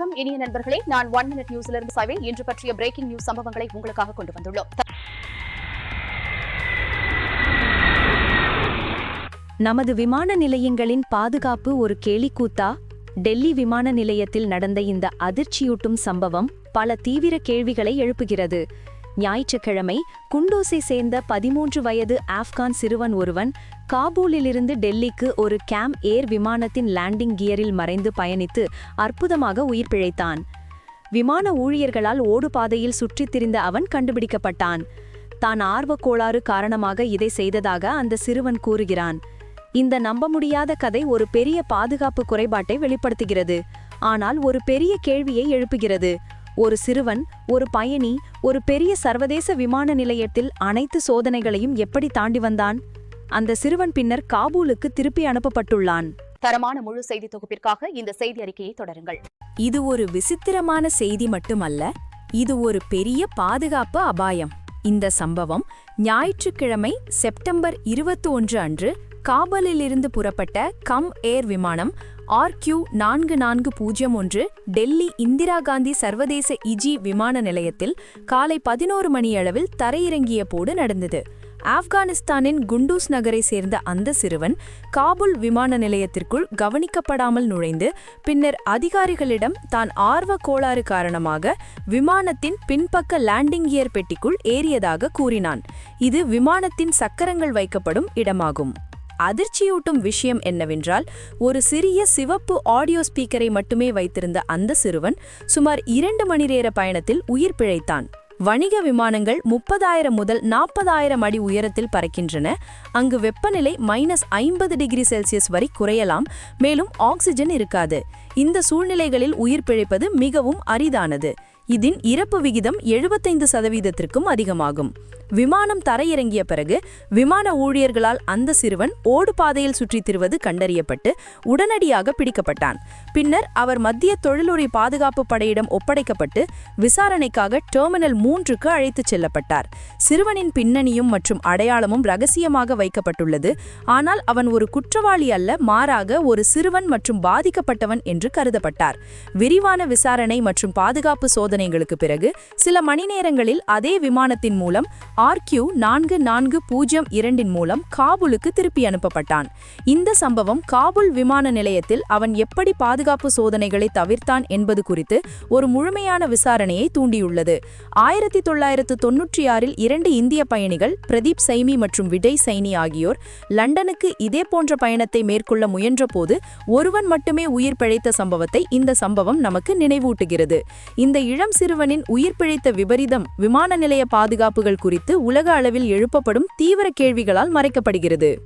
வணக்கம். இனிய நண்பர்களே நான் ஒன் மினிட் நியூஸ்ல இருந்து சாய்வே இன்று பற்றிய பிரேக்கிங் நியூஸ் சம்பவங்களை உங்களுக்காக கொண்டு வந்துள்ளோம். நமது விமான நிலையங்களின் பாதுகாப்பு ஒரு கேலிக்கூத்தா? டெல்லி விமான நிலையத்தில் நடந்த இந்த அதிர்ச்சியூட்டும் சம்பவம் பல தீவிர கேள்விகளை எழுப்புகிறது. ஞாயிற்றுக்கிழமை குண்டூசை சேர்ந்த பதிமூன்று வயது ஆப்கான் சிறுவன் ஒருவன் காபூலிலிருந்து டெல்லிக்கு ஒரு கேம் ஏர் விமானத்தின் லேண்டிங் கியரில் மறைந்து பயணித்து அற்புதமாக உயிர் பிழைத்தான். விமான ஊழியர்களால் ஓடுபாதையில் சுற்றித் திரிந்த அவன் கண்டுபிடிக்கப்பட்டான். தான் ஆர்வக் கோளாறு காரணமாக இதை செய்ததாக அந்த சிறுவன் கூறுகிறான். இந்த நம்ப முடியாத கதை ஒரு பெரிய பாதுகாப்பு குறைபாட்டை வெளிப்படுத்துகிறது. ஆனால் ஒரு பெரிய கேள்வியை எழுப்புகிறது. ஒரு சிறுவன் ஒரு பயணி ஒரு பெரிய சர்வதேச விமான நிலையத்தில் அனைத்து சோதனைகளையும் எப்படி தாண்டி வந்தான்? அந்த சிறுவன் பின்னர் காபூலுக்கு திருப்பி அனுப்பப்பட்டுள்ளான். தரமான முழு செய்தி தொகுப்பிற்காக இந்த செய்தி அறிக்கையை தொடருங்கள். இது ஒரு விசித்திரமான செய்தி மட்டுமல்ல இது ஒரு பெரிய பாதுகாப்பு அபாயம். இந்த சம்பவம் ஞாயிற்றுக்கிழமை செப்டம்பர் இருபத்தி ஒன்று அன்று காபலிலிருந்து புறப்பட்ட கம் ஏர் விமானம் ஆர்கியூ நான்கு நான்கு பூஜ்ஜியம் ஒன்று டெல்லி இந்திரா காந்தி சர்வதேச இஜி விமான நிலையத்தில் காலை பதினோரு மணியளவில் தரையிறங்கிய போது நடந்தது. ஆப்கானிஸ்தானின் குண்டூஸ் நகரை சேர்ந்த அந்த சிறுவன் காபுல் விமான நிலையத்திற்குள் கவனிக்கப்படாமல் நுழைந்து பின்னர் அதிகாரிகளிடம் தான் ஆர்வ கோளாறு காரணமாக விமானத்தின் பின்பக்க லேண்டிங் கியர் பெட்டிக்குள் ஏறியதாக கூறினான். இது விமானத்தின் சக்கரங்கள் வைக்கப்படும் இடமாகும். அதிர்ச்சியூட்டும் விஷயம் என்னவென்றால் ஒரு சிறிய சிவப்பு ஆடியோ ஸ்பீக்கரை மட்டுமே வைத்திருந்த அந்த சிறுவன் சுமார் இரண்டு மணி நேர பயணத்தில் உயிர் பிழைத்தான். வணிக விமானங்கள் முப்பதாயிரம் முதல் நாற்பதாயிரம் அடி உயரத்தில் பறக்கின்றன. அங்கு வெப்பநிலை மைனஸ் ஐம்பது டிகிரி செல்சியஸ் வரை குறையலாம். மேலும் ஆக்சிஜன் இருக்காது. இந்த சூழ்நிலைகளில் உயிர் பிழைப்பது மிகவும் அரிதானது. இதன் இறப்பு விகிதம் எழுபத்தைந்து சதவீதத்திற்கும் அதிகமாகும். விமானம் தரையிறங்கிய பிறகு விமான ஊழியர்களால் அந்த சிறுவன் ஓடு பாதையில் சுற்றித் திருவது கண்டறியப்பட்டு உடனடியாக பிடிக்கப்பட்டான். பின்னர் அவர் மத்திய தொழிலுறை பாதுகாப்பு படையிடம் ஒப்படைக்கப்பட்டு விசாரணைக்காக டெர்மினல் மூன்றுக்கு அழைத்துச் செல்லப்பட்டார். சிறுவனின் பின்னணியும் மற்றும் அடையாளமும் ரகசியமாக வைக்கப்பட்டுள்ளது. ஆனால் அவன் ஒரு குற்றவாளி அல்ல மாறாக ஒரு சிறுவன் மற்றும் பாதிக்கப்பட்டவன் என்று கருதப்பட்டார். விரிவான விசாரணை மற்றும் பாதுகாப்பு சோதனைகளுக்கு பிறகு சில மணி நேரங்களில் அதே விமானத்தின் மூலம் ஆர்கியூ நான்கு நான்கு பூஜ்ஜியம் இரண்டின் மூலம் காபூலுக்கு திருப்பி அனுப்பப்பட்டான். இந்த சம்பவம் காபூல் விமான நிலையத்தில் அவன் எப்படி பாதுகாப்பு சோதனைகளை தவிர்த்தான் என்பது குறித்து ஒரு முழுமையான விசாரணையை தூண்டியுள்ளது. ஆயிரத்தி தொள்ளாயிரத்து தொன்னூற்றி ஆறில் இரண்டு இந்திய பயணிகள் பிரதீப் சைமி மற்றும் விஜய் சைனி ஆகியோர் லண்டனுக்கு இதே போன்ற பயணத்தை மேற்கொள்ள முயன்றபோது ஒருவன் மட்டுமே உயிர் பிழைத்த சம்பவத்தை இந்த சம்பவம் நமக்கு நினைவூட்டுகிறது. இந்த இளம் சிறுவனின் உயிர் பிழைத்த விபரீதம் விமான நிலைய பாதுகாப்புகள் குறித்து உலக அளவில் எழுப்பப்படும் தீவிர கேள்விகளால் மறைக்கப்படுகிறது.